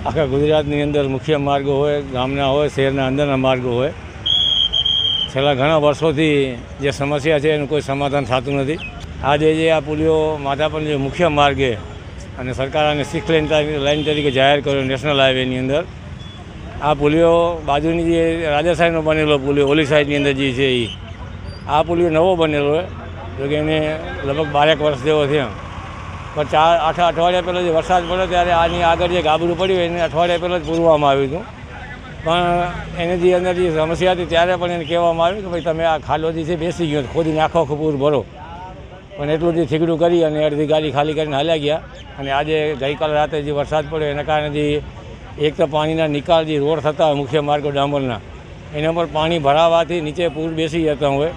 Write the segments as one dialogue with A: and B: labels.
A: આખા ગુજરાતની અંદર મુખ્ય માર્ગો હોય, ગામના હોય, શહેરના અંદરના માર્ગો હોય. છેલ્લા ઘણા વર્ષોથી જે સમસ્યા છે એનું કોઈ સમાધાન થતું નથી. આજે જે આ પુલિયો માધાપર જે મુખ્ય માર્ગે અને સરકાર આને સિક્સ લેન લાઇન તરીકે જાહેર કર્યો નેશનલ હાઈવેની અંદર. આ પુલીઓ બાજુની જે રાજસ્થાનનો બનેલો પુલિયો, ઓલી સાઈડની અંદર જે છે એ આ પુલીઓ નવો બનેલો હોય, જોકે એને લગભગ બારેક વર્ષ જેવો થયો. પણ ચાર આઠ અઠવાડિયા પહેલાં જે વરસાદ પડ્યો ત્યારે આની આગળ જે ગાબડું પડ્યું એને અઠવાડિયા પહેલાં જ પૂરવામાં આવ્યું હતું. પણ એને જે અંદર જે સમસ્યા હતી ત્યારે પણ એને કહેવામાં આવ્યું કે ભાઈ તમે આ ખાલો જે છે બેસી ગયો ખોદી નાખો પૂર ભરો. પણ એટલું જે થીગડું કરી અને અડધી ગાડી ખાલી કરીને હાલ્યા ગયા. અને આજે ગઈકાલ રાતે જે વરસાદ પડ્યો એના કારણે જે એક તો પાણીના નિકાલ જે રોડ થતા મુખ્ય માર્ગો ડામરના, એના પર પાણી ભરાવાથી નીચે પૂર બેસી જતા હોય.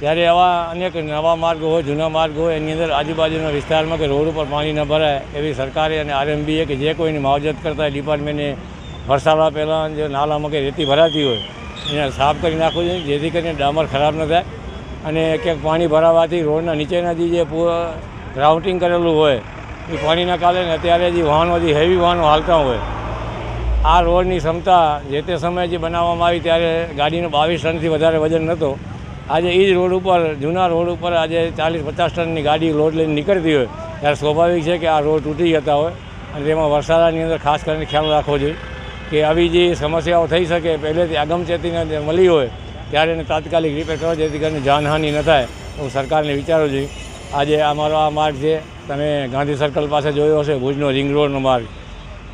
A: ત્યારે એવા અનેક નવા માર્ગો હોય, જૂના માર્ગો હોય, એની અંદર આજુબાજુના વિસ્તારમાં કે રોડ ઉપર પાણી ન ભરાય એવી સરકારે અને આરએમબીએ કે જે કોઈની માવજત કરતા ડિપાર્ટમેન્ટને વરસાદા પહેલાં જે નાલામાં કે રેતી ભરાતી હોય, એને સાફ કરી નાખવું જોઈએ, જેથી કરીને ડામર ખરાબ ન થાય અને ક્યાંક પાણી ભરાવાથી રોડના નીચેના જે રાઉટિંગ કરેલું હોય, એ પાણીના કારણે અત્યારે જે વાહનો, જે હેવી વાહનો હાલતા હોય, આ રોડની ક્ષમતા જે તે સમયે જે બનાવવામાં આવી ત્યારે ગાડીનો બાવીસ ટનથી વધારે વજન નહોતો. આજે એ જ રોડ ઉપર, જૂના રોડ ઉપર આજે ચાલીસ પચાસ ટનની ગાડી લોડ લઈને નીકળતી હોય, ત્યારે સ્વાભાવિક છે કે આ રોડ તૂટી જતા હોય. અને તેમાં વરસાદની અંદર ખાસ કરીને ખ્યાલ રાખવો જોઈએ કે આવી જે સમસ્યાઓ થઈ શકે, પહેલેથી આગમચેતીને મળી હોય, ત્યારે એને તાત્કાલિક રિપેર કરવા જેથી કરીને જાનહાનિ ન થાય, એવું સરકારને વિચારવું જોઈએ. આજે અમારો આ માર્ગ છે, તમે ગાંધી સર્કલ પાસે જોયો હશે, ભુજનો રિંગ રોડનો માર્ગ.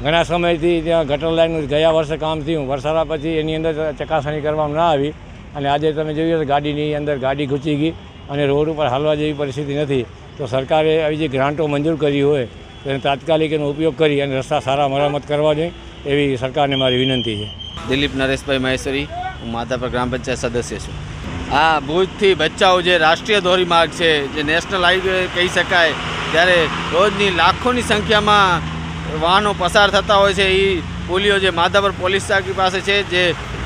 A: ઘણા સમયથી ત્યાં ગટર લાઈનનું ગયા વર્ષે કામ થયું. વરસાદા પછી એની અંદર ચકાસણી કરવામાં ના આવી. અને આજે તમે જોયું ગાડીની અંદર ગાડી ઘૂંચી ગઈ અને રોડ ઉપર હાલવા જેવી પરિસ્થિતિ નથી. તો સરકારે આવી જે ગ્રાન્ટો મંજૂર કરી હોય, તો એને તાત્કાલિક એનો ઉપયોગ કરી અને રસ્તા સારા મરામત કરવા જોઈએ, એવી સરકારને મારી વિનંતી છે.
B: દિલીપ નરેશભાઈ મહેશ્વરી, હું માધાપર ગ્રામ પંચાયત સદસ્ય છું. આ ભુજથી બચ્ચાઓ જે રાષ્ટ્રીય ધોરીમાર્ગ છે, જે નેશનલ હાઈવે કહી શકાય, ત્યારે રોજની લાખોની સંખ્યામાં વાહનો પસાર થતા હોય છે. એ પોલીઓ જે માધાપર પોલીસ ચોકી પાસે છે, જે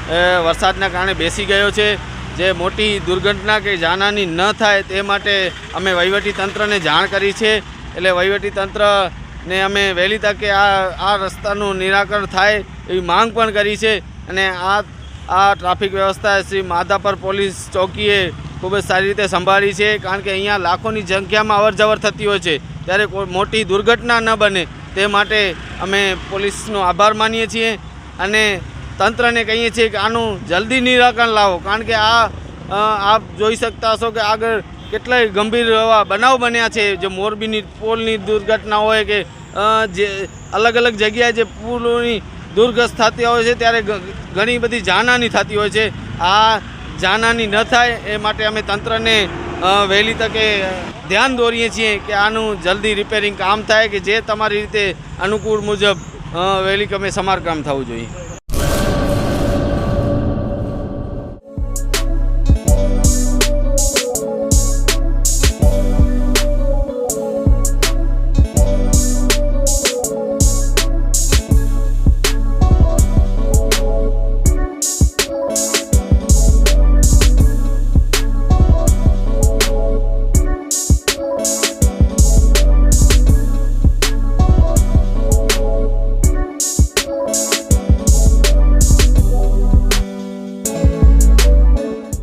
B: વરસાદના કારણે બેસી ગયો છે. જે મોટી દુર્ઘટના કે જાનહાની ન થાય તે માટે અમે તંત્રને જાણ કરી છે. એટલે વહીવટી તંત્રને અમે વહેલી તકે આ આ રસ્તાનું નિરાકરણ થાય એવી માંગ પણ કરી છે. અને આ આ ટ્રાફિક વ્યવસ્થા શ્રી માધાપર પોલીસ ચોકીએ ખૂબ જ સારી રીતે સંભાળી છે. કારણ કે અહીંયા લાખોની સંખ્યામાં અવર જવર થતી હોય છે. ત્યારે કોઈ મોટી દુર્ઘટના ન બને તે માટે અમે પોલીસનો આભાર માનીએ છીએ. અને તંત્રને કહીએ છીએ કે આનું જલ્દી નિરાકરણ લાવો. કારણ કે આ આપ જોઈ શકતા હશો કે આગળ કેટલાય ગંભીર એવા બનાવ બન્યા છે. જે મોરબીની પુલની દુર્ઘટના હોય કે જે અલગ અલગ જગ્યાએ જે પુલોની દુર્ગસ્ત થતી હોય છે, ત્યારે ઘણી બધી જાનહાની થતી હોય છે. આ જાનહાની ન થાય એ માટે અમે તંત્રને વહેલી તકે ધ્યાન દોરીએ છીએ કે આનું જલ્દી રિપેરિંગ કામ થાય કે જે તમારી રીતે અનુકૂળ મુજબ વહેલી તમે સમારકામ થવું જોઈએ.